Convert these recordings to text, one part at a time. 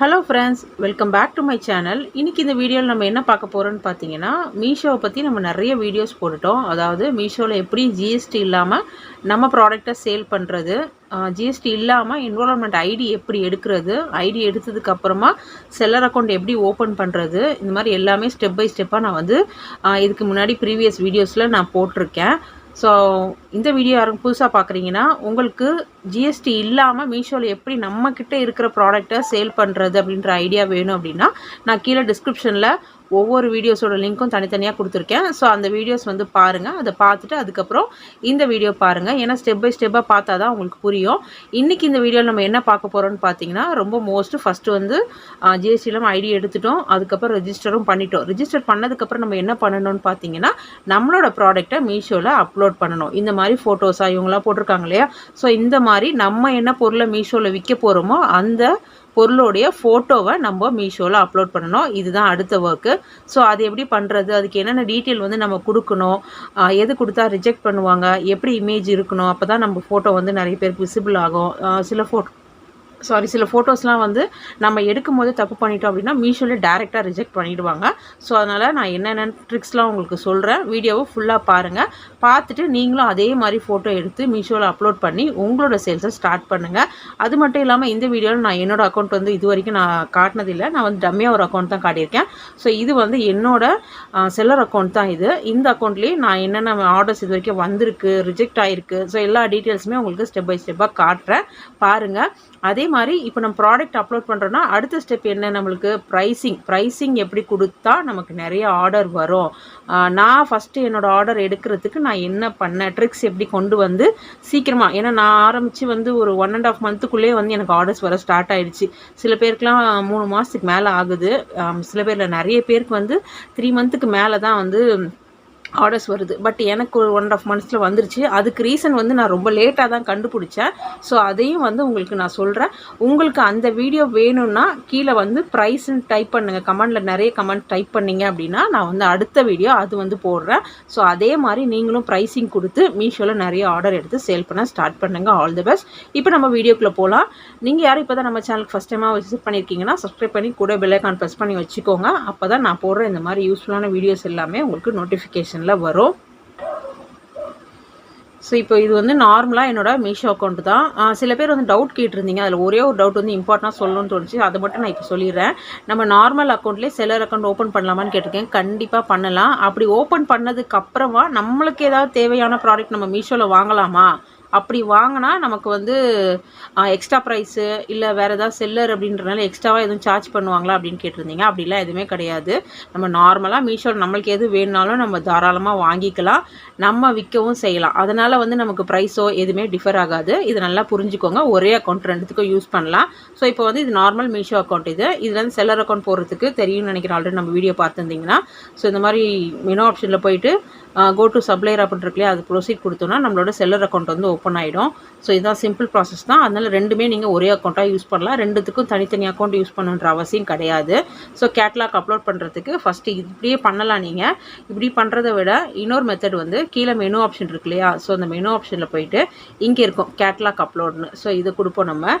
Hello friends welcome back to my channel இன்றைக்கி இந்த வீடியோவில் நம்ம என்ன பார்க்க போகிறோம்னு பார்த்தீங்கன்னா மீஷோவை பற்றி நம்ம நிறைய வீடியோஸ் போட்டுட்டோம். அதாவது மீஷோவில் எப்படி ஜிஎஸ்டி இல்லாமல் நம்ம ப்ராடக்டை சேல் பண்ணுறது ஜிஎஸ்டி இல்லாமல் என்ரோல்மெண்ட் ஐடி எப்படி எடுக்கிறது ஐடி எடுத்ததுக்கப்புறமா செல்லர் அக்கௌண்ட் எப்படி ஓப்பன் பண்ணுறது இந்த மாதிரி எல்லாமே ஸ்டெப் பை ஸ்டெப்பாக நான் வந்து இதுக்கு முன்னாடி ப்ரீவியஸ் வீடியோஸில் நான் போட்டிருக்கேன். ஸோ இந்த வீடியோ யாரும் புதுசாக பார்க்குறீங்கன்னா உங்களுக்கு ஜிஎஸ்டி இல்லாமல் மீஷோவில் எப்படி நம்மக்கிட்ட இருக்கிற ப்ராடக்டை சேல் பண்ணுறது அப்படின்ற ஐடியா வேணும் அப்படின்னா நான் கீழே டிஸ்கிரிப்ஷனில் ஒவ்வொரு வீடியோஸோட லிங்க்கும் தனித்தனியாக கொடுத்துருக்கேன். ஸோ அந்த வீடியோஸ் வந்து பாருங்கள் அதை பார்த்துட்டு அதுக்கப்புறம் இந்த வீடியோ பாருங்கள் ஏன்னா ஸ்டெப் பை ஸ்டெப்பாக பார்த்தா தான் உங்களுக்கு புரியும். இன்றைக்கி இந்த வீடியோவில் நம்ம என்ன பார்க்க போகிறோம்னு பார்த்தீங்கன்னா ரொம்ப மோஸ்ட்டு ஃபஸ்ட்டு வந்து ஜிஎஸ்டியிலும் ஐடி எடுத்துட்டோம். அதுக்கப்புறம் ரிஜிஸ்டரும் பண்ணிட்டோம். ரிஜிஸ்டர் பண்ணதுக்கப்புறம் நம்ம என்ன பண்ணணும்னு பார்த்தீங்கன்னா நம்மளோட ப்ராடக்ட்டை மீஷோவில் அப்லோட் பண்ணணும். இந்த மாதிரி ஃபோட்டோஸாக இவங்களாம் போட்டிருக்காங்க இல்லையா? ஸோ இந்த மாதிரி நம்ம என்ன பொருளை மீஷோவில் விற்க போகிறோமோ அந்த பொருளோடைய ஃபோட்டோவை நம்ம மீஷோவில் அப்லோட் பண்ணணும். இதுதான் அடுத்த ஒர்க்கு ஸோ அது எப்படி பண்ணுறது அதுக்கு என்னென்ன டீட்டெயில் வந்து நம்ம கொடுக்கணும்? எது கொடுத்தா ரிஜெக்ட் பண்ணுவாங்க? எப்படி இமேஜ் இருக்கணும்? அப்போ தான் நம்ம ஃபோட்டோ வந்து நிறைய பேருக்கு விசிபிள் ஆகும். சில ஃபோட்டோ சாரி சில ஃபோட்டோஸ்லாம் வந்து நம்ம எடுக்கும் போது தப்பு பண்ணிட்டோம் அப்படின்னா மீஷோவில் டேரெக்டாக ரிஜெக்ட் பண்ணிவிடுவாங்க ஸோ அதனால் நான் என்னென்ன ட்ரிக்ஸ்லாம் உங்களுக்கு சொல்கிறேன் வீடியோவை ஃபுல்லாக பாருங்கள் பார்த்துட்டு நீங்களும் அதே மாதிரி ஃபோட்டோ எடுத்து மீஷோவில் அப்லோட் பண்ணி உங்களோட சேல்ஸை ஸ்டார்ட் பண்ணுங்கள் அது மட்டும் இல்லாமல் இந்த வீடியோவில் நான் என்னோடய அக்கௌண்ட் வந்து இது வரைக்கும் நான் காட்டினதில்லை. நான் வந்து டம்மியாக ஒரு அக்கௌண்ட் தான் காட்டியிருக்கேன். ஸோ இது வந்து என்னோட செல்லர் அக்கௌண்ட் தான் இது. இந்த அக்கௌண்ட்லேயே நான் என்னென்ன ஆர்டர்ஸ் இது வரைக்கும் வந்திருக்கு ரிஜெக்ட் ஆகிருக்கு ஸோ எல்லா டீட்டெயில்ஸுமே உங்களுக்கு ஸ்டெப் பை ஸ்டெப்பாக காட்டுறேன். பாருங்கள் அதே மாதிரி இப்போ நம்ம ப்ராடக்ட் அப்லோட் பண்ணுறோன்னா அடுத்த ஸ்டெப் என்ன நம்மளுக்கு? ப்ரைஸிங் ப்ரைஸிங் எப்படி கொடுத்தா நமக்கு நிறைய ஆர்டர் வரும்? நான் ஃபஸ்ட்டு என்னோடய ஆர்டர் எடுக்கிறதுக்கு நான் என்ன பண்ணேன் ட்ரிக்ஸ் எப்படி கொண்டு வந்து சீக்கிரமாக ஏன்னா நான் ஆரம்பித்து வந்து ஒரு ஒன் அண்ட் ஆஃப் மந்த்துக்குள்ளேயே வந்து எனக்கு ஆர்டர்ஸ் வர ஸ்டார்ட் ஆகிடுச்சு சில பேருக்குலாம் மூணு மாதத்துக்கு மேலே ஆகுது. சில பேரில் நிறைய பேருக்கு வந்து த்ரீ மந்த்துக்கு மேலே தான் வந்து ஆர்டர்ஸ் வருது. பட் எனக்கு ஒரு ஒன் ஆஃப் மந்த்ஸில் வந்துருச்சு. அதுக்கு ரீசன் வந்து நான் ரொம்ப லேட்டாக தான் கண்டுபிடிச்சேன். ஸோ அதையும் வந்து உங்களுக்கு நான் சொல்கிறேன் உங்களுக்கு அந்த வீடியோ வேணும்னா கீழே வந்து ப்ரைஸ்ன்னு டைப் பண்ணுங்கள் கமெண்டில் நிறைய கமெண்ட் டைப் பண்ணிங்க அப்படின்னா நான் வந்து அடுத்த வீடியோ அது வந்து போடுறேன். ஸோ அதே மாதிரி நீங்களும் ப்ரைஸிங் கொடுத்து மீஷோவில் நிறைய ஆர்டர் எடுத்து சேல் பண்ண ஸ்டார்ட் பண்ணுங்கள் ஆல் தி பெஸ்ட் இப்போ நம்ம வீடியோக்குள்ளே போகலாம் நீங்கள் யாரும் இப்போ தான் நம்ம சேனலுக்கு ஃபஸ்ட் டைமாக விசிட் பண்ணியிருக்கீங்கன்னா சப்ஸ்கிரைப் பண்ணி கூட பெல்லைக்கான் ப்ரெஸ் பண்ணி வச்சுக்கோங்க. அப்போ தான் நான் போடுற இந்த மாதிரி யூஸ்ஃபுல்லான வீடியோஸ் எல்லாமே உங்களுக்கு நோட்டிஃபிகேஷன் டிஸ்கிரிப்ஷனில் வரும். ஸோ இப்போ இது வந்து நார்மலாக என்னோடய மீஷோ அக்கௌண்ட் தான். சில பேர் வந்து டவுட் கேட்டிருந்தீங்க. அதில் ஒரே ஒரு டவுட் வந்து இம்பார்ட்டண்டாக சொல்லணும்னு தோணுச்சு. அதை மட்டும் நான் இப்போ சொல்லிடுறேன். நம்ம நார்மல் அக்கௌண்ட்லேயே செலர் அக்கௌண்ட் ஓப்பன் பண்ணலாமான்னு கேட்டிருக்கேன். கண்டிப்பாக பண்ணலாம். அப்படி ஓப்பன் பண்ணதுக்கு அப்புறமா நம்மளுக்கு ஏதாவது தேவையான ப்ராடக்ட் நம்ம மீஷோவில் வாங்கலாமா? அப்படி வாங்கினா நமக்கு வந்து எக்ஸ்ட்ரா ப்ரைஸு இல்லை வேறு ஏதாவது செல்லர் அப்படின்றனால எக்ஸ்ட்ராவாக எதுவும் சார்ஜ் பண்ணுவாங்களா அப்படின்னு கேட்டிருந்தீங்க. அப்படிலாம் எதுவுமே கிடையாது. நம்ம நார்மலாக மீஷோவில் நம்மளுக்கு எது வேணுனாலும் நம்ம தாராளமாக வாங்கிக்கலாம். நம்ம விற்கவும் செய்யலாம். அதனால் வந்து நமக்கு ப்ரைஸோ எதுவுமே டிஃபர் ஆகாது. இது நல்லா புரிஞ்சுக்கோங்க. ஒரே அக்கௌண்ட் ரெண்டுத்துக்கும் யூஸ் பண்ணலாம். ஸோ இப்போ வந்து இது நார்மல் மீஷோ அக்கௌண்ட் இது. இதில் வந்து செல்லர் அக்கௌண்ட் போடுறதுக்கு தெரியும்னு நினைக்கிறேன். ஆல்ரெடி நம்ம வீடியோ பார்த்துருந்தீங்கன்னா. ஸோ இந்த மாதிரி மெனு ஆப்ஷனில் போயிட்டு கோ டு சப்ளையர் அப்படின்னு இருக்கு இல்லையா அது ப்ரொசீட் கொடுத்தோன்னா நம்மளோட செல்லர் அக்கௌண்ட் வந்து ஓப்பன் ஆகிடும் ஸோ இதுதான் சிம்பிள் ப்ராசஸ் தான். அதனால் ரெண்டுமே நீங்கள் ஒரே அக்கௌண்ட்டாக யூஸ் பண்ணலாம். ரெண்டுத்துக்கும் தனித்தனி அக்கௌண்ட் யூஸ் பண்ணுன்ற அவசியம் கிடையாது. ஸோ கேட்லாக் அப்லோட் பண்ணுறதுக்கு ஃபஸ்ட்டு இப்படியே பண்ணலாம் நீங்கள் இப்படி பண்ணுறதை விட இன்னொரு மெத்தட் வந்து கீழே மெனு ஆப்ஷன் இருக்கு இல்லையா? ஸோ அந்த மெனு ஆப்ஷனில் போயிட்டு இங்கே இருக்கும் கேட்லாக் அப்லோட்னு ஸோ இதை கொடுப்போம் நம்ம.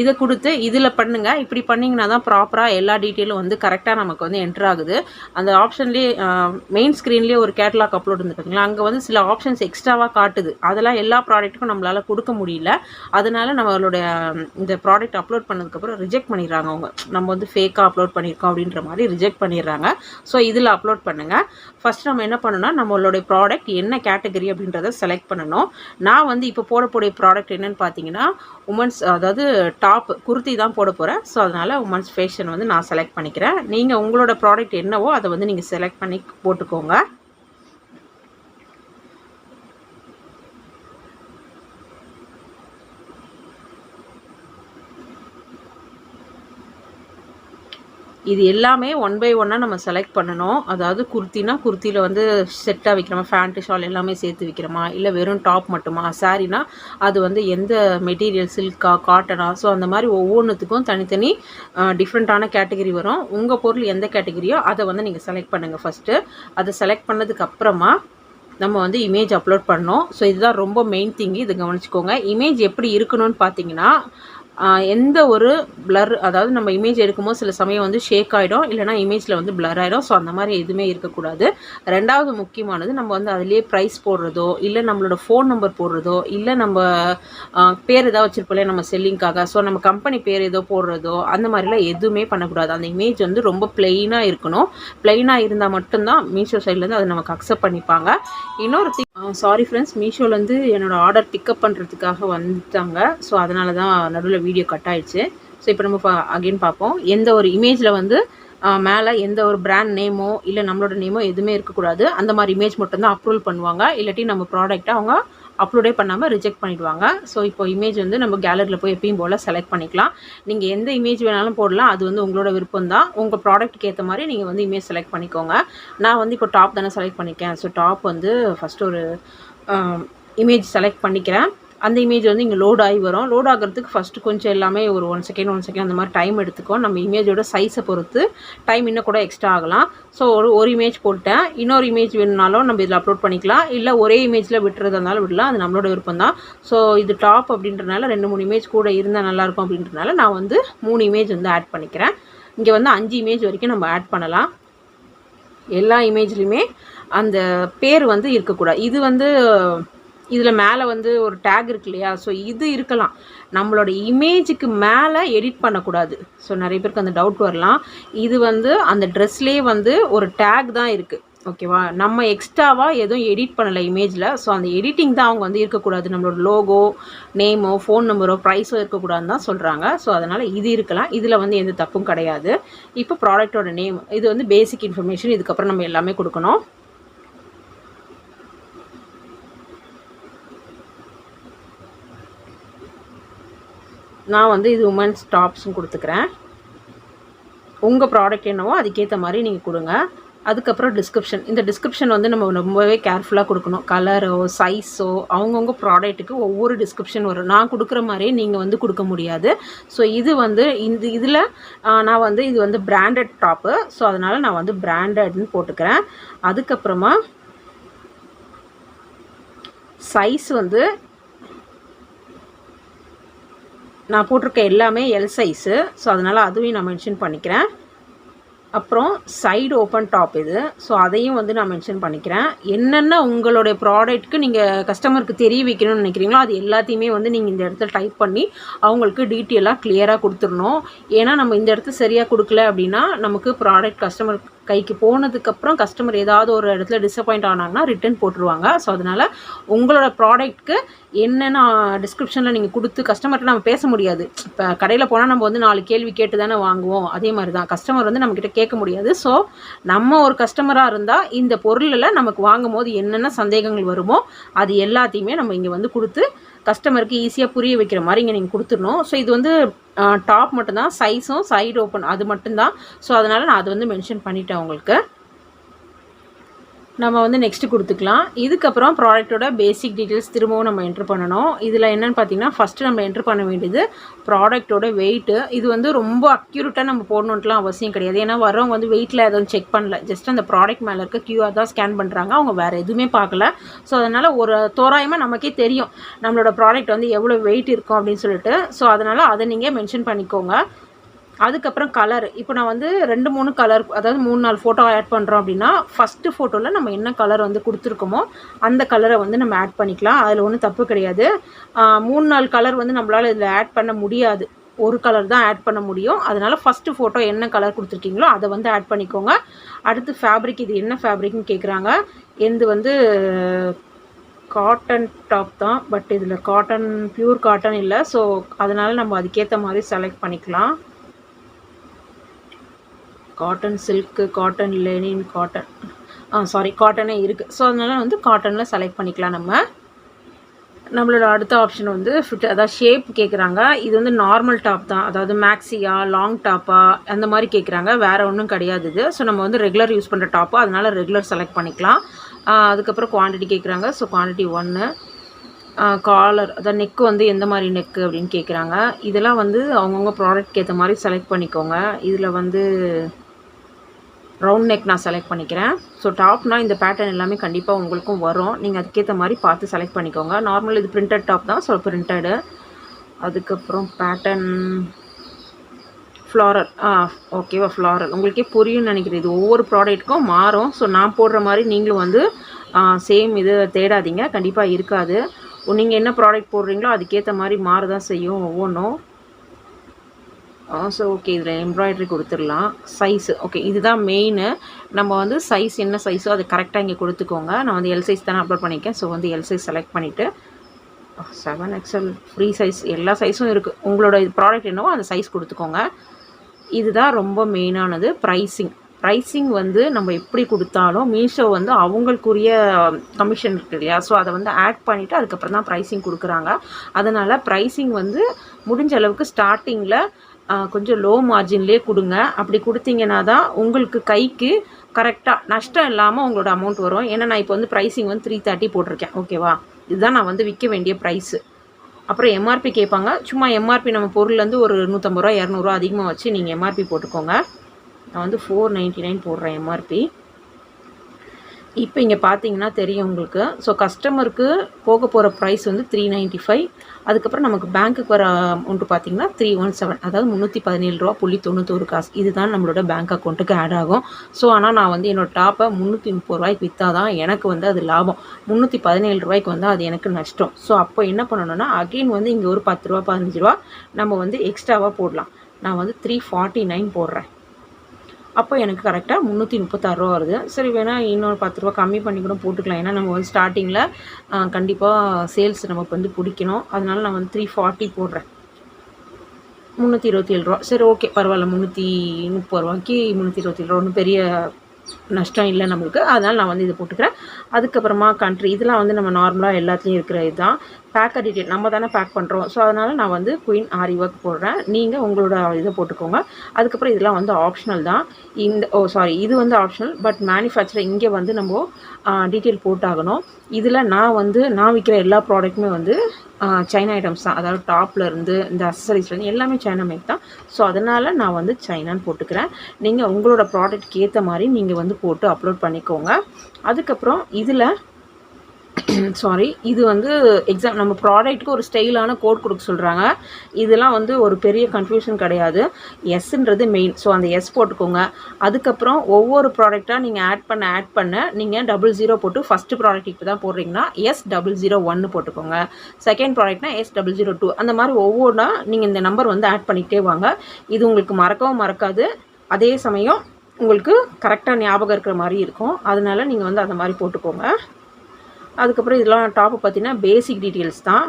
இதை கொடுத்து இதில் பண்ணுங்கள் இப்படி பண்ணிங்கன்னா தான் ப்ராப்பராக எல்லா டீட்டெயிலும் வந்து கரெக்டாக நமக்கு வந்து என்ட்ரு ஆகுது. அந்த ஆப்ஷன்லேயே மெயின் ஸ்க்ரீன்லேயே ஒரு கேட்லாக் அப்லோட் இருந்து பார்த்தீங்களா அங்கே வந்து சில ஆப்ஷன்ஸ் எக்ஸ்ட்ராவாக காட்டுது. அதெல்லாம் எல்லா ப்ராடக்ட்டுக்கும் நம்மளால் கொடுக்க முடியல. அதனால நம்மளுடைய இந்த ப்ராடக்ட் அப்லோட் பண்ணதுக்கப்புறம் ரிஜெக்ட் பண்ணிடுறாங்க அவங்க. நம்ம வந்து ஃபேக்காக அப்லோட் பண்ணியிருக்கோம் அப்படின்ற மாதிரி ரிஜெக்ட் பண்ணிடுறாங்க. ஸோ இதில் அப்லோட் பண்ணுங்கள் ஃபஸ்ட் நம்ம என்ன பண்ணணும்னா நம்மளுடைய ப்ராடக்ட் என்ன கேட்டகரி அப்படின்றத செலக்ட் பண்ணணும். நான் வந்து இப்போ போடக்கூடிய ப்ராடக்ட் என்னன்னு பார்த்தீங்கன்னா உமன்ஸ் அதாவது டாப் குர்த்தி தான் போட போகிறேன் ஸோ அதனால் உமன்ஸ் ஃபேஷன் வந்து நான் செலக்ட் பண்ணிக்கிறேன். நீங்கள் உங்களோட ப்ராடக்ட் என்னவோ அதை வந்து நீங்கள் செலக்ட் பண்ணி போட்டுக்கோங்க. இது எல்லாமே ஒன் பை ஒன்னாக நம்ம செலக்ட் பண்ணணும். அதாவது குர்த்தினா குர்த்தியில் வந்து செட்டாக வைக்கிறோமா ஃபேண்ட்டு ஷால் எல்லாமே சேர்த்து வைக்கிறோமா இல்லை வெறும் டாப் மட்டுமா? சாரீனா அது வந்து எந்த மெட்டீரியல் சில்கா காட்டனா ஸோ அந்த மாதிரி ஒவ்வொன்றுத்துக்கும் தனித்தனி டிஃப்ரெண்ட்டான கேட்டகரி வரும். உங்கள் பொருள் எந்த கேட்டகரியோ அதை வந்து நீங்கள் செலக்ட் பண்ணுங்கள் ஃபஸ்ட்டு அதை செலக்ட் பண்ணதுக்கு அப்புறமா நம்ம வந்து இமேஜ் அப்லோட் பண்ணோம் ஸோ இதுதான் ரொம்ப மெயின் திங்கு இது கவனிச்சிக்கோங்க. இமேஜ் எப்படி இருக்கணும்னு பார்த்தீங்கன்னா எந்த ஒரு பிளர் அதாவது நம்ம இமேஜ் எடுக்கும்போது சில சமயம் வந்து ஷேக் ஆகிடும் இல்லைனா இமேஜில் வந்து பிளர் ஆகிடும் ஸோ அந்த மாதிரி எதுவுமே இருக்கக்கூடாது. ரெண்டாவது முக்கியமானது நம்ம வந்து அதுலேயே ப்ரைஸ் போடுறதோ இல்லை நம்மளோட ஃபோன் நம்பர் போடுறதோ இல்லை நம்ம பேர் ஏதாவது வச்சுருப்போம் நம்ம செல்லிங்காக ஸோ நம்ம கம்பெனி பேர் ஏதோ போடுறதோ அந்த மாதிரிலாம் எதுவுமே பண்ணக்கூடாது. அந்த இமேஜ் வந்து ரொம்ப பிளெயினாக இருக்கணும். பிளெயினாக இருந்தால் மட்டும்தான் மீஷோ சைட்லேருந்து அதை நமக்கு அக்செப்ட் பண்ணிப்பாங்க. இன்னொரு சாரி ஃப்ரெண்ட்ஸ் மீஷோலேருந்து என்னோடய ஆர்டர் பிக்கப் பண்ணுறதுக்காக வந்துட்டாங்க. ஸோ அதனால தான் நடுவில் வீடியோ கட் ஆயிடுச்சு. ஸோ இப்போ நம்ம அகெயின் பார்ப்போம். எந்த ஒரு இமேஜில் வந்து மேலே எந்த ஒரு பிராண்ட் நேமோ இல்லை நம்மளோட நேமோ எதுவுமே இருக்கக்கூடாது. அந்த மாதிரி இமேஜ் மட்டும்தான் அப்ரூவல் பண்ணுவாங்க. இல்லாட்டி நம்ம ப்ராடக்ட்டை அவங்க அப்லோடே பண்ணாமல் ரிஜெக்ட் பண்ணிவிடுவாங்க ஸோ இப்போ இமேஜ் வந்து நம்ம கேலரியில் போய் எப்பயும் போல் செலக்ட் பண்ணிக்கலாம். நீங்கள் எந்த இமேஜ் வேணாலும் போடலாம். அது வந்து உங்களோட விருப்பம் தான். உங்கள் ப்ராடக்ட்டுக்கு ஏற்ற மாதிரி நீங்கள் வந்து இமேஜ் செலக்ட் பண்ணிக்கோங்க. நான் வந்து இப்போ டாப் தானே செலக்ட் பண்ணிக்கேன் ஸோ டாப் வந்து ஃபஸ்ட்டு ஒரு இமேஜ் செலக்ட் பண்ணிக்கிறேன். அந்த இமேஜ் வந்து இங்கே லோட் ஆகி வரும். லோட் ஆகிறதுக்கு ஃபஸ்ட்டு கொஞ்சம் எல்லாமே ஒரு ஒன் செகண்ட் ஒன் செகண்ட் அந்த மாதிரி டைம் எடுத்துக்கும் நம்ம இமேஜோட சைஸை பொறுத்து டைம் இன்னும் கூட எக்ஸ்ட்ரா ஆகலாம். ஸோ ஒரு ஒரு இமேஜ் போட்டேன். இன்னொரு இமேஜ் வேணுனாலும் நம்ம இதில் அப்லோட் பண்ணிக்கலாம். இல்லை ஒரே இமேஜில் விட்டுறதா இருந்தாலும் விடலாம். அது நம்மளோட விருப்பம் தான். ஸோ இது டாப் அப்படின்றனால ரெண்டு மூணு இமேஜ் கூட இருந்தால் நல்லாயிருக்கும் அப்படின்றனால நான் வந்து மூணு இமேஜ் வந்து ஆட் பண்ணிக்கிறேன். இங்கே வந்து அஞ்சு இமேஜ் வரைக்கும் நம்ம ஆட் பண்ணலாம். எல்லா இமேஜ்லேயுமே அந்த பேர் வந்து இருக்கக்கூடாது. இது வந்து இதில் மேலே வந்து ஒரு டேக் இருக்கு இல்லையா? ஸோ இது இருக்கலாம். நம்மளோட இமேஜுக்கு மேலே எடிட் பண்ணக்கூடாது. ஸோ நிறைய பேருக்கு அந்த டவுட் வரலாம். இது வந்து அந்த ட்ரெஸ்லேயே வந்து ஒரு டேக் தான் இருக்குது ஓகேவா நம்ம எக்ஸ்ட்ராவாக எதுவும் எடிட் பண்ணலை இமேஜில் ஸோ அந்த எடிட்டிங் தான் அவங்க வந்து இருக்கக்கூடாது. நம்மளோட லோகோ நேமோ ஃபோன் நம்பரோ ப்ரைஸோ இருக்கக்கூடாதுன்னு தான் சொல்கிறாங்க ஸோ அதனால் இது இருக்கலாம். இதில் வந்து எந்த தப்பும் கிடையாது. இப்போ ப்ராடக்டோட நேம் இது வந்து பேசிக் இன்ஃபர்மேஷன் இதுக்கப்புறம் நம்ம எல்லாமே கொடுக்கணும். நான் வந்து இது உமன்ஸ் டாப்ஸும் கொடுத்துக்கிறேன். உங்கள் ப்ராடக்ட் என்னவோ அதுக்கேற்ற மாதிரி நீங்கள் கொடுங்க. அதுக்கப்புறம் டிஸ்கிரிப்ஷன் இந்த டிஸ்கிரிப்ஷன் வந்து நம்ம ரொம்பவே கேர்ஃபுல்லாக கொடுக்கணும். கலரோ சைஸோ அவங்கவுங்க ப்ராடக்ட்டுக்கு ஒவ்வொரு டிஸ்கிரிப்ஷன் வரும். நான் கொடுக்குற மாதிரியே நீங்கள் வந்து கொடுக்க முடியாது. ஸோ இது வந்து இந்த இதில் நான் வந்து இது வந்து பிராண்டட் டாப்பு ஸோ அதனால் நான் வந்து பிராண்டட்னு போட்டுக்கிறேன். அதுக்கப்புறமா சைஸ் வந்து நான் போட்டிருக்க எல்லாமே எல் சைஸு ஸோ அதனால் அதுவும் நான் மென்ஷன் பண்ணிக்கிறேன். அப்புறம் சைடு ஓப்பன் டாப் இது ஸோ அதையும் வந்து நான் மென்ஷன் பண்ணிக்கிறேன். என்னென்ன உங்களுடைய ப்ராடக்ட்க்கு நீங்கள் கஸ்டமருக்கு தெரிய வைக்கணும்னு நினைக்கிறீங்களோ அது எல்லாத்தையுமே வந்து நீங்கள் இந்த இடத்துல டைப் பண்ணி அவங்களுக்கு டீட்டெயிலாக கிளியராக கொடுத்துடணும். ஏன்னா நம்ம இந்த இடத்துல சரியாக கொடுக்கல அப்படின்னா நமக்கு ப்ராடக்ட் கஸ்டமர் கைக்கு போனதுக்கப்புறம் கஸ்டமர் ஏதாவது ஒரு இடத்துல டிசப்பாயிண்ட் ஆனாங்கன்னா ரிட்டர்ன் போட்டுருவாங்க. ஸோ அதனால் உங்களோட ப்ராடக்ட்க்கு என்னென்ன டிஸ்கிரிப்ஷனில் நீங்கள் கொடுத்து கஸ்டமர்கிட்ட நம்ம பேச முடியாது. இப்போ கடையில் போனால் நம்ம வந்து நாலு கேள்வி கேட்டு தானே வாங்குவோம். அதே மாதிரி தான் கஸ்டமர் வந்து நம்மக்கிட்ட கேட்க முடியாது. ஸோ நம்ம ஒரு கஸ்டமராக இருந்தால் இந்த பொருளில் நமக்கு வாங்கும் போது என்னென்ன சந்தேகங்கள் வருமோ அது எல்லாத்தையுமே நம்ம இங்கே வந்து கொடுத்து கஸ்டமருக்கு ஈஸியாக புரிய வைக்கிற மாதிரி இங்கே நீங்கள் கொடுத்துடணும். ஸோ இது வந்து டாப் மட்டும்தான் சைஸும் சைடு ஓப்பன் அது மட்டும்தான். ஸோ அதனால் நான் அது வந்து மென்ஷன் பண்ணிட்டேன் உங்களுக்கு. நம்ம வந்து நெக்ஸ்ட்டு கொடுத்துக்கலாம். இதுக்கப்புறம் ப்ராடக்ட்டோட பேசிக் டீட்டெயில்ஸ் திரும்பவும் நம்ம என்ட்ரு பண்ணணும். இதில் என்னென்னு பார்த்தீங்கன்னா ஃபஸ்ட்டு நம்ம என்ட்ரு பண்ண வேண்டியது ப்ராடக்ட்டோட வெயிட்டு இது வந்து ரொம்ப அக்யூரேட்டாக நம்ம போடணுன்ட்டுலாம் அவசியம் கிடையாது. ஏன்னா வரவங்க வந்து வெயிட்டில் எதுவும் செக் பண்ணல. ஜஸ்ட் அந்த ப்ராடக்ட் மேலே இருக்க க்யூஆர் தான் ஸ்கேன் பண்ணுறாங்க அவங்க வேறு எதுவுமே பார்க்கல. ஸோ அதனால் ஒரு தோராயமாக நமக்கே தெரியும். நம்மளோட ப்ராடக்ட் வந்து எவ்வளோ வெயிட் இருக்கும் அப்படின்னு சொல்லிட்டு. ஸோ அதனால் அதை நீங்கள் மென்ஷன் பண்ணிக்கோங்க. அதுக்கப்புறம் கலர் இப்போ நான் வந்து ரெண்டு மூணு கலர் அதாவது மூணு நாலு ஃபோட்டோ ஆட் பண்ணுறோம் அப்படின்னா ஃபஸ்ட்டு ஃபோட்டோவில் நம்ம என்ன கலர் வந்து கொடுத்துருக்கோமோ அந்த கலரை வந்து நம்ம ஆட் பண்ணிக்கலாம். அதில் ஒன்றும் தப்பு கிடையாது. மூணு நாலு கலர் வந்து நம்மளால் இதில் ஆட் பண்ண முடியாது. ஒரு கலர் தான் ஆட் பண்ண முடியும். அதனால் ஃபஸ்ட்டு ஃபோட்டோ என்ன கலர் கொடுத்துருக்கீங்களோ அதை வந்து ஆட் பண்ணிக்கோங்க. அடுத்து ஃபேப்ரிக் இது என்ன ஃபேப்ரிக்னு கேட்குறாங்க எந்த வந்து காட்டன் டாப் தான் பட் இதில் காட்டன் ப்யூர் காட்டன் இல்லை. ஸோ அதனால் நம்ம அதுக்கேற்ற மாதிரி செலக்ட் பண்ணிக்கலாம். Cotton silk cotton linen cotton ah sorry காட்டனே இருக்குது ஸோ அதனால் வந்து காட்டனில் செலக்ட் பண்ணிக்கலாம் நம்ம. நம்மளோட அடுத்த ஆப்ஷன் வந்து ஃபிட் அதாவது ஷேப் கேட்குறாங்க இது வந்து நார்மல் டாப் தான். அதாவது மேக்ஸியா லாங் டாப்பா அந்த மாதிரி கேட்குறாங்க வேறு ஒன்றும் கிடையாது இது. ஸோ நம்ம வந்து ரெகுலர் யூஸ் பண்ணுற டாப்போ அதனால் ரெகுலர் செலக்ட் பண்ணிக்கலாம். அதுக்கப்புறம் குவான்டிட்டி கேட்குறாங்க ஸோ குவான்டிட்டி ஒன்று காலர் அதாவது நெக்கு வந்து எந்த மாதிரி நெக்கு அப்படின்னு கேட்குறாங்க இதெல்லாம் வந்து அவங்கவுங்க ப்ராடக்ட்க்கு ஏற்ற மாதிரி செலக்ட் பண்ணிக்கோங்க. இதில் வந்து ரவுண்ட் நெக் நான் செலக்ட் பண்ணிக்கிறேன். ஸோ டாப்னால் இந்த பேட்டர்ன் எல்லாமே கண்டிப்பாக உங்களுக்கும் வரும். நீங்கள் அதுக்கேற்ற மாதிரி பார்த்து செலக்ட் பண்ணிக்கோங்க. நார்மல் இது பிரிண்டட் டாப் தான். ஸோ பிரிண்டடு அதுக்கப்புறம் பேட்டர்ன் ஃப்ளாரல் ஆ ஓகேவா ஃப்ளாரல் உங்களுக்கே புரியும்னு நினைக்கிறேன். இது ஒவ்வொரு ப்ராடக்ட்டுக்கும் மாறும். ஸோ நான் போடுற மாதிரி நீங்களும் வந்து சேம் இது தேடாதீங்க. கண்டிப்பாக இருக்காது. நீங்கள் என்ன ப்ராடக்ட் போடுறீங்களோ அதுக்கேற்ற மாதிரி மாறுதான் செய்யும் ஒவ்வொன்றும். ஸோ ஓகே இதில் எம்ப்ராய்டரி கொடுத்துடலாம். சைஸு ஓகே இதுதான் மெயினு நம்ம வந்து சைஸ் என்ன சைஸோ அது கரெக்டாக இங்கே கொடுத்துக்கோங்க. நான் வந்து எல் சைஸ் தானே அப்லோட் பண்ணியிருக்கேன். ஸோ வந்து எல் சைஸ் செலக்ட் பண்ணிவிட்டு செவன் எக்ஸல் ஃப்ரீ சைஸ் எல்லா சைஸும் இருக்குது உங்களோட ப்ராடக்ட் என்னவோ அந்த சைஸ் கொடுத்துக்கோங்க. இதுதான் ரொம்ப மெயினானது ப்ரைஸிங் ப்ரைஸிங் வந்து நம்ம எப்படி கொடுத்தாலும் மீஷோ வந்து அவங்களுக்குரிய கமிஷன் இருக்கு இல்லையா? ஸோ அதை வந்து ஆட் பண்ணிவிட்டு அதுக்கப்புறம் தான் ப்ரைஸிங் கொடுக்குறாங்க. அதனால் ப்ரைஸிங் வந்து முடிஞ்ச அளவுக்கு ஸ்டார்டிங்கில் கொஞ்சம் லோ மார்ஜின்லேயே கொடுங்க. அப்படி கொடுத்தீங்கன்னா தான் உங்களுக்கு கைக்கு கரெக்டாக நஷ்டம் இல்லாமல் உங்களோட அமௌண்ட் வரும். ஏன்னா நான் இப்போ வந்து ப்ரைஸிங் வந்து த்ரீ தேர்ட்டி போட்டிருக்கேன். ஓகேவா இதுதான் நான் வந்து விற்க வேண்டிய ப்ரைஸு அப்புறம் எம்ஆர்பி கேட்பாங்க. சும்மா எம்ஆர்பி நம்ம பொருள்லேருந்து ஒரு நூற்றம்பது ரூபா இரநூறுவா அதிகமாக வச்சு நீங்கள் எம்ஆர்பி போட்டுக்கோங்க. நான் வந்து ஃபோர் நைன்ட்டி நைன் போடுறேன் எம்ஆர்பி இப்போ இங்கே பார்த்தீங்கன்னா தெரியும் உங்களுக்கு. ஸோ கஸ்டமருக்கு போக போகிற ப்ரைஸ் வந்து த்ரீ நைன்ட்டி ஃபைவ் அதுக்கப்புறம் நமக்கு பேங்க்குக்கு வர அமௌண்ட்டு பார்த்தீங்கன்னா த்ரீ ஒன் செவன் அதாவது முந்நூற்றி பதினேழு ரூபா புள்ளி தொண்ணூத்தொரு காசு. இதுதான் நம்மளோட பேங்க் அக்கௌண்ட்டுக்கு ஆட் ஆகும். ஸோ ஆனால் நான் வந்து என்னோட டாப்பை முந்நூற்றி முப்பது ரூபாய்க்கு விற்றா தான் எனக்கு வந்து அது லாபம். முந்நூற்றி பதினேழு ரூபாய்க்கு வந்து அது எனக்கு நஷ்டம். ஸோ அப்போ என்ன பண்ணணும்னா அகெயின் வந்து இங்கே ஒரு பத்து ரூபா பதினஞ்சு ரூபா நம்ம வந்து எக்ஸ்ட்ராவாக போடலாம். நான் வந்து த்ரீ ஃபார்ட்டி நைன் போடுறேன். அப்போ எனக்கு கரெக்டாக முந்நூற்றி முப்பத்தாறுரூவா வருது. சரி வேணால் இன்னொரு பத்து ரூபா கம்மி பண்ணி கூட போட்டுக்கலாம். ஏன்னா நம்ம வந்து ஸ்டார்டிங்கில் கண்டிப்பாக சேல்ஸ் நமக்கு வந்து பிடிக்கணும். அதனால நான் வந்து த்ரீ ஃபார்ட்டி போடுறேன். முந்நூற்றி இருபத்தி ஏழு ரூபா. சரி ஓகே பரவாயில்ல. முந்நூற்றி முப்பது ரூபாய்க்கு முந்நூற்றி இருபத்தி ஏழு ரூபா. ஒன்றும் பெரிய நஷ்டம் இல்லை நம்மளுக்கு. அதனால் நான் வந்து இது போட்டுக்கிறேன். அதுக்கப்புறமா கண்ட்ரி இதெல்லாம் வந்து நம்ம நார்மலாக எல்லாத்துலேயும் இருக்கிற இதுதான் பேக்கர் டீட்டெயில் நம்ம தானே பேக் பண்ணுறோம் ஸோ அதனால் நான் வந்து குயின் ஆரி ஒர்க் போடுறேன். நீங்கள் உங்களோட இதை போட்டுக்கோங்க. அதுக்கப்புறம் இதெல்லாம் வந்து ஆப்ஷனல் தான். இந்த oh, ஓ சாரி இது வந்து ஆப்ஷனல் பட் மேனுஃபேக்சர் இங்கே வந்து நம்ம டீட்டெயில் போட்டாகணும். இதில் நான் வந்து நான் விற்கிற எல்லா ப்ராடக்ட்டுமே வந்து சைனா ஐட்டம்ஸ் தான். அதாவது டாப்லேருந்து இந்த அசசரிஸ்லேருந்து எல்லாமே சைனா மேக் தான். ஸோ அதனால் நான் வந்து சைனான்னு போட்டுக்கிறேன். நீங்கள் உங்களோட ப்ராடக்ட்க்கு ஏற்ற மாதிரி நீங்கள் வந்து போட்டு அப்லோட் பண்ணிக்கோங்க. அதுக்கப்புறம் இதில் சாரி இது வந்து எக்ஸாம் நம்ம ப்ராடக்ட்டுக்கு ஒரு ஸ்டைலான கோட் கொடுக்க சொல்கிறாங்க இதெல்லாம் வந்து ஒரு பெரிய கன்ஃபியூஷன் கிடையாது. எஸ்ன்றது மெயின் ஸோ அந்த எஸ் போட்டுக்கோங்க. அதுக்கப்புறம் ஒவ்வொரு ப்ராடக்டாக நீங்கள் ஆட் பண்ண ஆட் பண்ண நீங்கள் டபுள் ஜீரோ போட்டு ஃபஸ்ட்டு ப்ராடக்ட் இப்போ தான் போடுறீங்கன்னா எஸ் டபுள் ஜீரோ ஒன்று போட்டுக்கோங்க. செகண்ட் ப்ராடக்ட்னா எஸ் டபுள் ஜீரோ டூ அந்த மாதிரி ஒவ்வொன்றா நீங்கள் இந்த நம்பர் வந்து ஆட் பண்ணிக்கிட்டே வாங்க. இது உங்களுக்கு மறக்கவும் மறக்காது. அதே சமயம் உங்களுக்கு கரெக்டாக ஞாபகம் இருக்கிற மாதிரி இருக்கும். அதனால நீங்கள் வந்து அந்த மாதிரி போட்டுக்கோங்க. அதுக்கப்புறம் இதெல்லாம் டாப்பு பார்த்தீங்கன்னா பேசிக் டீட்டெயில்ஸ் தான்.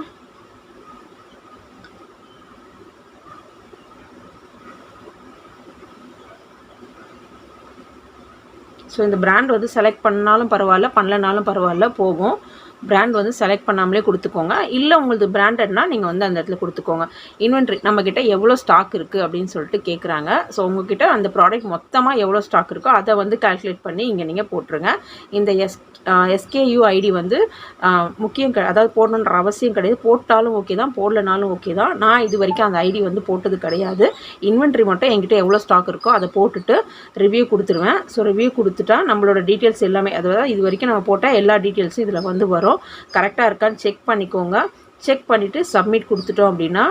ஸோ இந்த பிராண்ட் வந்து செலக்ட் பண்ணாலும் பரவாயில்ல பண்ணலனாலும் பரவாயில்ல போகும். பிராண்ட் வந்து செலக்ட் பண்ணாமலே கொடுத்துக்கோங்க. இல்லை உங்களது பிராண்டட்னா நீங்கள் வந்து அந்த இடத்துல கொடுத்துக்கோங்க. இன்வென்ட்ரி நம்மக்கிட்ட எவ்வளோ ஸ்டாக் இருக்குது அப்படின்னு சொல்லிட்டு கேட்குறாங்க ஸோ உங்ககிட்ட அந்த ப்ராடக்ட் மொத்தமாக எவ்வளோ ஸ்டாக் இருக்கோ அதை வந்து கால்குலேட் பண்ணி இங்கே நீங்கள் போட்டுருங்க. இந்த எஸ் எஸ்கேயூ ஐடி வந்து முக்கியம் க அதாவது போடணுன்ற அவசியம் கிடையாது. போட்டாலும் ஓகே தான் போடலனாலும் ஓகே தான். நான் இது வரைக்கும் அந்த ஐடி வந்து போட்டது கிடையாது. இன்வென்ட்ரி மட்டும் என்கிட்ட எவ்வளோ ஸ்டாக் இருக்கோ அதை போட்டுட்டு ரிவ்யூ கொடுத்துருவேன். ஸோ ரிவ்யூ கொடுத்துட்டா நம்மளோட டீட்டெயில்ஸ் எல்லாமே அதாவது இது வரைக்கும் நம்ம போட்டால் எல்லா டீட்டெயில்ஸும் இதில் வந்து வரும். கரெக்டாக இருக்கான்னு செக் பண்ணிக்கோங்க. செக் பண்ணிவிட்டு சப்மிட் கொடுத்துட்டோம் அப்படின்னா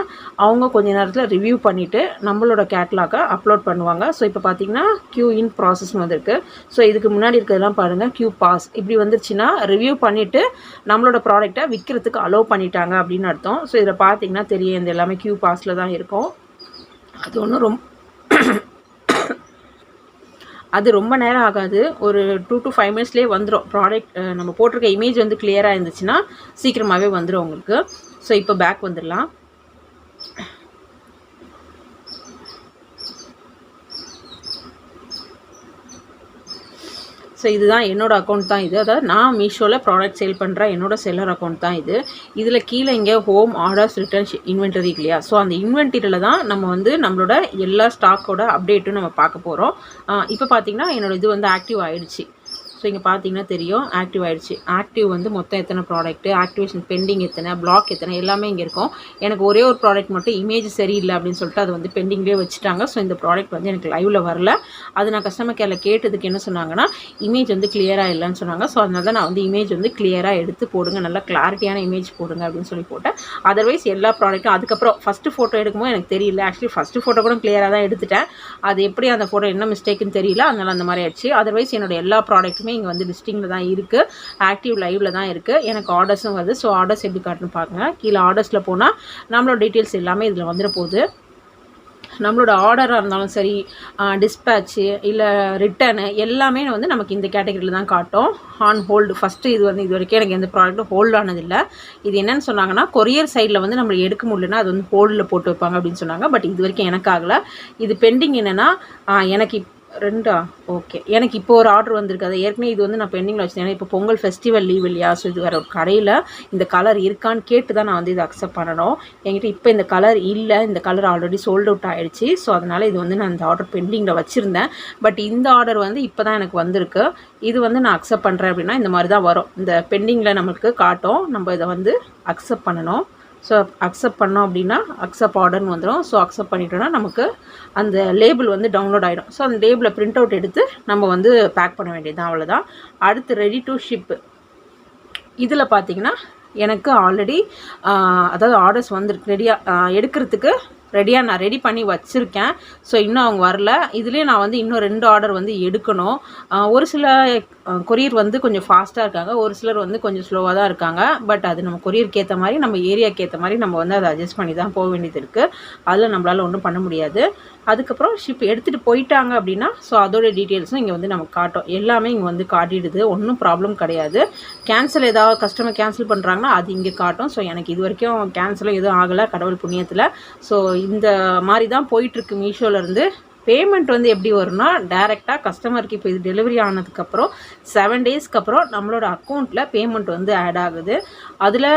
அவங்க கொஞ்ச நேரத்தில் ரிவ்யூ பண்ணிவிட்டு நம்மளோட கேட்லாகை அப்லோட் பண்ணுவாங்க. ஸோ இப்போ பார்த்தீங்கன்னா க்யூ இன் ப்ராசஸ்னு வந்திருக்கு. ஸோ இதுக்கு முன்னாடி இருக்கிறதெல்லாம் பாருங்கள் க்யூ பாஸ் இப்படி வந்துருச்சுன்னா ரிவ்யூ பண்ணிவிட்டு நம்மளோட ப்ராடக்டை விற்கிறதுக்கு அலோவ் பண்ணிட்டாங்க அப்படின்னு அர்த்தம். ஸோ இதில் பார்த்தீங்கன்னா தெரியும் இந்த எல்லாமே க்யூ பாஸில் தான் இருக்கும். அது ஒன்றும் ரொம்ப அது ரொம்ப நேரம் ஆகாது. ஒரு டூ டு ஃபைவ் மினிட்ஸ்லேயே வந்துடும் ப்ராடக்ட் நம்ம போட்டிருக்க இமேஜ் வந்து கிளியராக இருந்துச்சுன்னா சீக்கிரமாகவே வந்துடும் உங்களுக்கு. ஸோ இப்போ பேக் வந்துடலாம். ஸோ இதுதான் என்னோடய அக்கௌண்ட் தான் இது. அதாவது நான் மீஷோவில் ப்ராடக்ட் சேல் பண்ணுற என்னோட செல்லர் அக்கௌண்ட் தான் இது. இதில் கீழே இங்கே ஹோம் ஆர்டர்ஸ் ரிட்டர்ன்ஸ் இன்வென்டரி இல்லையா? ஸோ அந்த இன்வென்டரியில் தான் நம்ம வந்து நம்மளோட எல்லா ஸ்டாக்கோட அப்டேட்டும் நம்ம பார்க்க போகிறோம் இப்போ பார்த்திங்கன்னா என்னோடய இது வந்து ஆக்டிவ் ஆகிடுச்சு ஸோ இங்கே பார்த்தீங்கன்னா தெரியும் ஆக்டிவ் ஆகிடுச்சு ஆக்டிவ் வந்து மொத்தம் எத்தனை ப்ராடக்ட்டு ஆக்டிவேஷன் பெண்டிங் எத்தனை பிளாக் எத்தனை எல்லாமே இங்கே இருக்கும். எனக்கு ஒரே ஒரு ப்ராடக்ட் மட்டும் இமேஜ் சரியில்லை அப்படின்னு சொல்லிட்டு அது வந்து பெண்டிங்லேயே வச்சுட்டாங்க. ஸோ இந்த ப்ராடக்ட் வந்து எனக்கு லைவில் வரல. அது நான் கஸ்டமர் கேரில் கேட்டதுக்கு என்ன சொன்னாங்கன்னா இமேஜ் வந்து கிளியராக இல்லைன்னு சொன்னாங்க. ஸோ அதனால தான் நான் வந்து இமேஜ் வந்து கிளியராக எடுத்து போடுங்க. நல்லா கிளாரிட்டியான இமேஜ் போடுங்க அப்படின்னு சொல்லி போட்டேன். அதர்வைஸ் எல்லா ப்ராடக்ட்டும் அதுக்கப்புறம் ஃபஸ்ட்டு ஃபோட்டோ எடுக்கும்போது எனக்கு தெரியல. ஆக்சுவலி ஃபஸ்ட்டு ஃபோட்டோ கூட கிளியராக தான் எடுத்துட்டேன். அது எப்படி அந்த ஃபோட்டோ என்ன மிஸ்டேக்குன்னு தெரியல. அதனால் அந்த மாதிரி ஆயிடுச்சு. அதர்வைஸ் என்னோட எல்லா ப்ராடக்ட்டுமே இங்கே வந்து லிஸ்டிங்கில் தான் இருக்குது ஆக்டிவ் லைவில் தான் இருக்குது எனக்கு ஆர்டர்ஸும் வருது. ஸோ ஆர்டர்ஸ் எப்படி காட்டுன்னு பாருங்க. கீழே ஆர்டர்ஸில் போனால் நம்மளோட டீட்டெயில்ஸ் எல்லாமே இதில் வந்துட போகுது. நம்மளோட ஆர்டராக இருந்தாலும் சரி டிஸ்பேட்ச்சு இல்லை ரிட்டனு எல்லாமே வந்து நமக்கு இந்த கேட்டகரியில் தான் காட்டும். ஆன் ஹோல்டு ஃபஸ்ட்டு இது வந்து இது வரைக்கும் எனக்கு எந்த ப்ராடக்ட்டும் ஹோல்டு ஆனதில்லை. இது என்னென்னு சொன்னாங்கன்னா கொரியர் சைடில் வந்து நம்மளை எடுக்க முடியலன்னா அது வந்து ஹோல்டில் போட்டு வைப்பாங்க அப்படின்னு சொன்னாங்க. பட் இது வரைக்கும் எனக்கு ஆகலை. இது பெண்டிங் என்னென்னா எனக்கு ரெண்டா? ஓகே எனக்கு இப்போ ஒரு ஆர்டர் வந்திருக்கு. அது ஏற்கனவே இது வந்து நான் பெண்டிங்கில் வச்சுருந்தேன். இப்போ பொங்கல் ஃபெஸ்டிவல் லீவ் இல்லையா? ஸோ இது வேறு ஒரு கடையில் இந்த கலர் இருக்கான்னு கேட்டு தான் நான் வந்து இதை அக்செப்ட் பண்ணணும். என்கிட்ட இப்போ இந்த கலர் இல்லை. இந்த கலர் ஆல்ரெடி சோல்ட் அவுட் ஆகிடுச்சு ஸோ அதனால் இது வந்து நான் இந்த ஆர்டர் பெண்டிங்கில் வச்சுருந்தேன். பட் இந்த ஆர்டர் வந்து இப்போ தான் எனக்கு வந்திருக்கு. இது வந்து நான் அக்செப்ட் பண்ணுறேன் அப்படின்னா இந்த மாதிரி தான் வரும். இந்த பெண்டிங்கில் நம்மளுக்கு காட்டும். நம்ம இதை வந்து அக்செப்ட் பண்ணணும். ஸோ அக்செப்ட் பண்ணோம் அப்படின்னா அக்செப்ட் ஆர்டர்னு வந்துடும் ஸோ அக்செப்ட் பண்ணிட்டோன்னா நமக்கு அந்த லேபிள் வந்து டவுன்லோட் ஆகிடும் ஸோ அந்த லேபிளை பிரிண்ட் அவுட் எடுத்து நம்ம வந்து பேக் பண்ண வேண்டியது அவ்வளோதான் அடுத்து ரெடி டு ஷிப்பு இதில் பார்த்தீங்கன்னா எனக்கு ஆல்ரெடி அதாவது ஆர்டர்ஸ் வந்துருக்கு ரெடியாக எடுக்கிறதுக்கு ரெடியாக நான் ரெடி பண்ணி வச்சுருக்கேன். ஸோ இன்னும் அவங்க வரல. இதுலேயே நான் வந்து இன்னும் ரெண்டு ஆர்டர் வந்து எடுக்கணும். ஒரு சில கொரியர் வந்து கொஞ்சம் ஃபாஸ்ட்டாக இருக்காங்க. ஒரு சிலர் வந்து கொஞ்சம் ஸ்லோவாக தான் இருக்காங்க. பட் அது நம்ம கொரியருக்கு ஏற்ற மாதிரி நம்ம ஏரியாவுக்கு ஏற்ற மாதிரி நம்ம வந்து அதை அட்ஜஸ்ட் பண்ணி தான் போக வேண்டியது இருக்குது அதில் நம்மளால் ஒன்றும் பண்ண முடியாது. அதுக்கப்புறம் ஷிப் எடுத்துகிட்டு போயிட்டாங்க அப்படின்னா ஸோ அதோட டீட்டெயில்ஸும் இங்கே வந்து நமக்கு காட்டும். எல்லாமே இங்கே வந்து காட்டிடுது. ஒன்றும் ப்ராப்ளம் கிடையாது. கேன்சல் ஏதாவது கஸ்டமர் கேன்சல் பண்ணுறாங்கன்னா அது இங்கே காட்டும். ஸோ எனக்கு இது வரைக்கும் கேன்சலும் எதுவும் ஆகலை கடவுள் புண்ணியத்தில். ஸோ இந்த மாதிரி தான் போயிட்டுருக்கு மீஷோலேருந்து பேமெண்ட் வந்து எப்படி வரும்னா டேரெக்டாக கஸ்டமருக்கு இப்போ இது டெலிவரி ஆனதுக்கப்புறம் செவன் டேஸ்க்கு அப்புறம் நம்மளோட அக்கௌண்ட்டில் பேமெண்ட் வந்து ஆட் ஆகுது. அதில்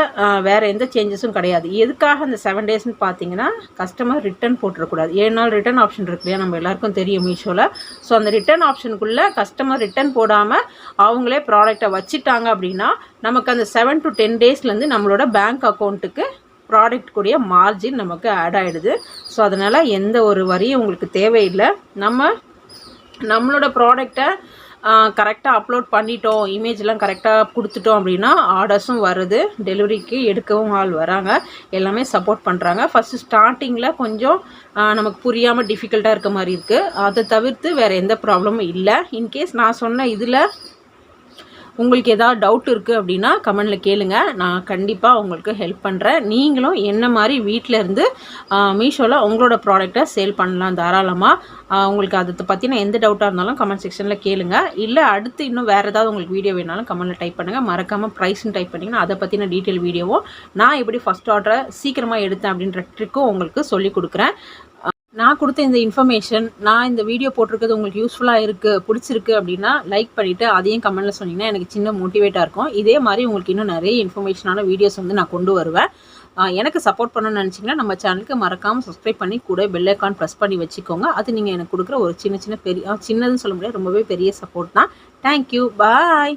வேறு எந்த சேஞ்சஸும் கிடையாது. எதுக்காக அந்த செவன் டேஸ்னு பார்த்தீங்கன்னா கஸ்டமர் ரிட்டர்ன் போட்டுறக்கூடாது. ஏழு நாள் ரிட்டர்ன் ஆப்ஷன் இருக்கு இல்லையா? நம்ம எல்லாருக்கும் தெரியும் மீஷோவில் ஸோ அந்த ரிட்டன் ஆப்ஷனுக்குள்ளே கஸ்டமர் ரிட்டன் போடாமல் அவங்களே ப்ராடக்டை வச்சுட்டாங்க அப்படின்னா நமக்கு அந்த செவன் டு டென் டேஸ்லேருந்து நம்மளோட பேங்க் அக்கௌண்ட்டுக்கு ப்ராடக்ட் கூடிய மார்ஜின் நமக்கு ஆட் ஆகிடுது ஸோ அதனால் எந்த ஒரு வரியும் உங்களுக்கு தேவையில்லை. நம்ம நம்மளோட ப்ராடக்டை கரெக்டாக அப்லோட் பண்ணிட்டோம் இமேஜ்லாம் கரெக்டாக கொடுத்துட்டோம் அப்படின்னா ஆர்டர்ஸும் வருது. டெலிவரிக்கு எடுக்கவும் ஆள் வராங்க. எல்லாமே சப்போர்ட் பண்ணுறாங்க ஃபஸ்ட்டு ஸ்டார்டிங்கில் கொஞ்சம் நமக்கு புரியாமல் டிஃபிகல்ட்டாக இருக்க மாதிரி இருக்குது அதை தவிர்த்து வேறு எந்த ப்ராப்ளமும் இல்லை. இன்கேஸ் நான் சொன்ன இதில் உங்களுக்கு ஏதாவது டவுட் இருக்குது அப்படின்னா கமெண்டில் கேளுங்க. நான் கண்டிப்பாக உங்களுக்கு ஹெல்ப் பண்ணுறேன் நீங்களும் என்ன மாதிரி வீட்டில் இருந்து மீஷோவில் உங்களோட ப்ராடக்டை சேல் பண்ணலாம் தாராளமாக உங்களுக்கு அதை பற்றின எந்த டவுட்டாக இருந்தாலும் கமெண்ட் செக்ஷனில் கேளுங்க. இல்லை அடுத்து இன்னும் வேறு ஏதாவது உங்களுக்கு வீடியோ வேணாலும் கமெண்ட்டில் டைப் பண்ணுங்கள் மறக்காமல் ப்ரைஸ்னு டைப் பண்ணிங்கன்னா அதை பற்றின டீட்டெயில் வீடியோவும் நான் எப்படி ஃபஸ்ட் ஆர்டரை சீக்கிரமாக எடுத்தேன் அப்படின்ற ட்ரிக்கும் உங்களுக்கு சொல்லிக் கொடுக்குறேன். நான் கொடுத்த இந்த இன்ஃபர்மேஷன் நான் இந்த வீடியோ போட்டிருக்கிறது உங்களுக்கு யூஸ்ஃபுல்லாக இருக்குது பிடிச்சிருக்கு அப்படின்னா லைக் பண்ணிவிட்டு அதையும் கமெண்ட்டில் சொன்னீங்கன்னா எனக்கு சின்ன மோட்டிவேட்டாக இருக்கும். இதே மாதிரி உங்களுக்கு இன்னும் நிறைய இன்ஃபர்மேஷனான வீடியோஸ் வந்து நான் கொண்டு வருவேன். எனக்கு சப்போர்ட் பண்ணணும்னு நினச்சிங்கன்னா நம்ம சேனலுக்கு மறக்காமல் சப்ஸ்கிரைப் பண்ணி கூட பெல் ஐக்கான் ப்ரெஸ் பண்ணி வச்சுக்கோங்க. அது நீங்கள் எனக்கு கொடுக்குற ஒரு சின்ன சின்ன பெரிய சின்னதுன்னு சொல்ல முடியாது ரொம்பவே பெரிய சப்போர்ட் தான். Thank you bye